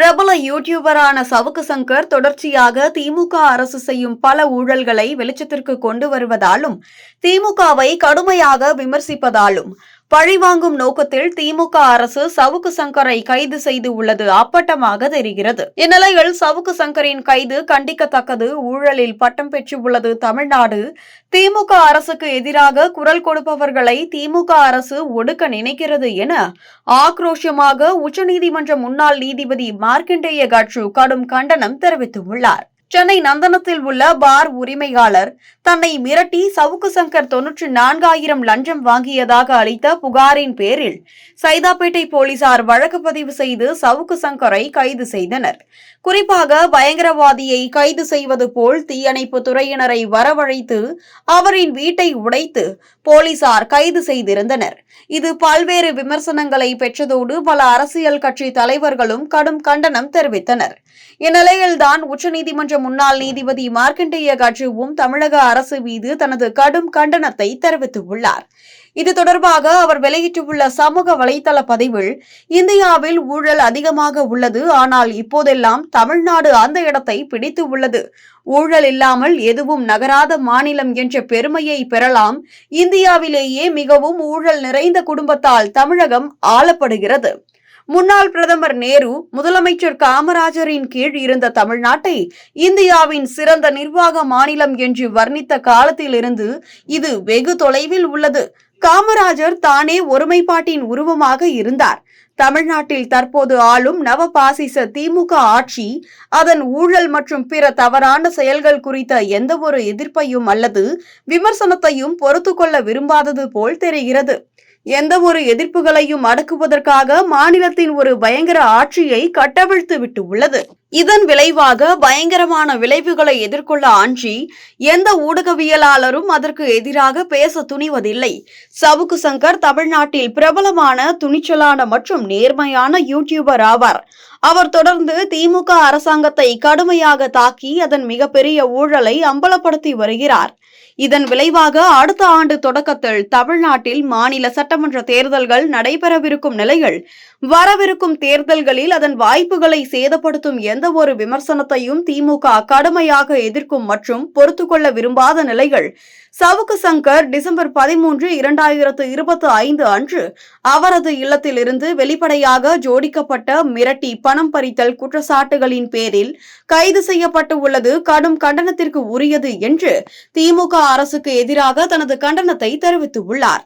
பிரபல யூடியூபரான சவுக்கு சங்கர் தொடர்ச்சியாக திமுக அரசு செய்யும் பல ஊழல்களை வெளிச்சத்திற்கு கொண்டு வருவதாலும் திமுகவை கடுமையாக விமர்சிப்பதாலும் பழிவாங்கும் நோக்கத்தில் திமுக அரசு சவுக்கு சங்கரை கைது செய்து உள்ளது அப்பட்டமாக தெரிகிறது. இந்நிலையில் சவுக்கு சங்கரின் கைது கண்டிக்கத்தக்கது. ஊழலில் பட்டம் பெற்றுள்ளது தமிழ்நாடு. திமுக அரசுக்கு எதிராக குரல் கொடுப்பவர்களை திமுக அரசு ஒடுக்க நினைக்கிறது என ஆக்ரோஷமாக உச்சநீதிமன்ற முன்னாள் நீதிபதி மார்க்கண்டேய காட்சு கடும் கண்டனம் தெரிவித்துள்ளார். சென்னை நந்தனத்தில் உள்ள பார் உரிமையாளர் தன்னை மிரட்டி சவுக்கு சங்கர் தொன்னூற்றி நான்காயிரம் லஞ்சம் வாங்கியதாக அளித்த புகாரின் பேரில் சைதாப்பேட்டை போலீசார் வழக்கு பதிவு செய்து சவுக்கு சங்கரை கைது செய்தனர். குறிப்பாக பயங்கரவாதியை கைது செய்வது போல் தீயணைப்பு துறையினரை வரவழைத்து அவரின் வீட்டை உடைத்து போலீசார் கைது செய்திருந்தனர். இது பல்வேறு விமர்சனங்களை பெற்றதோடு பல அரசியல் கட்சி தலைவர்களும் கடும் கண்டனம் தெரிவித்தனர். இந்நிலையில்தான் உச்சநீதிமன்றம் முன்னாள் நீதிபதி மார்க்கண்டேய காட்சிவும் தமிழக அரசு மீது தனது கடும் கண்டனத்தை தெரிவித்துள்ளார். இது தொடர்பாக அவர் வெளியிட்டுள்ள சமூக வலைதள பதிவில் இந்தியாவில் ஊழல் அதிகமாக உள்ளது ஆனால் இப்போதெல்லாம் தமிழ்நாடு அந்த இடத்தை பிடித்து உள்ளது. ஊழல் இல்லாமல் எதுவும் நகராத மாநிலம் என்ற பெருமையை பெறலாம். இந்தியாவிலேயே மிகவும் ஊழல் நிறைந்த குடும்பத்தால் தமிழகம் ஆளப்படுகிறது. முன்னாள் பிரதமர் நேரு முதலமைச்சர் காமராஜரின் கீழ் இருந்த தமிழ்நாட்டை இந்தியாவின் சிறந்த நிர்வாக மாநிலம் என்று வர்ணித்த காலத்திலிருந்து இது வெகு தொலைவில் உள்ளது. காமராஜர் தானே ஒருமைப்பாட்டின் உருவமாக இருந்தார். தமிழ்நாட்டில் தற்போது ஆளும் நவபாசிச திமுக ஆட்சி அதன் ஊழல் மற்றும் பிற தவறான செயல்கள் குறித்த எந்தவொரு எதிர்ப்பையும் அல்லது விமர்சனத்தையும் பொறுத்துக்கொள்ள விரும்பாதது போல் தெரிகிறது. எந்த ஒரு எதிர்ப்புகளையும் அடக்குவதற்காக மாநிலத்தின் ஒரு பயங்கர ஆட்சியை கட்டவிழ்த்து விட்டு உள்ளது. இதன் விளைவாக பயங்கரமான விளைவுகளை எதிர்கொள்ள அன்றி எந்த ஊடகவியலாளரும் அதற்கு எதிராக பேச துணிவதில்லை. சவுக்கு சங்கர் தமிழ்நாட்டில் பிரபலமான துணிச்சலான மற்றும் நேர்மையான யூடியூபர் ஆவார். அவர் தொடர்ந்து திமுக அரசாங்கத்தை கடுமையாக தாக்கி அதன் மிகப்பெரிய ஊழலை அம்பலப்படுத்தி வருகிறார். இதன் விளைவாக அடுத்த ஆண்டு தொடக்கத்தில் தமிழ்நாட்டில் மாநில சட்டமன்ற தேர்தல்கள் நடைபெறவிருக்கும் நிலையில் வரவிருக்கும் தேர்தல்களில் அதன் வாய்ப்புகளை சேதப்படுத்தும் எந்த ஒரு விமர்சனத்தையும் திமுக கடுமையாக எதிர்க்கும் மற்றும் பொறுத்துக்கொள்ள விரும்பாத நிலைகள் சவுக்கு சங்கர் டிசம்பர் பதிமூன்று இரண்டாயிரத்து இருபத்தி ஐந்து அன்று அவரது இல்லத்திலிருந்து வெளிப்படையாக ஜோடிக்கப்பட்ட மிரட்டி பணம் பறித்தல் குற்றச்சாட்டுகளின் பேரில் கைது செய்யப்பட்டு உள்ளது கடும் கண்டனத்திற்கு உரியது என்று திமுக அரசுக்கு எதிராக தனது கண்டனத்தை தெரிவித்துள்ளார்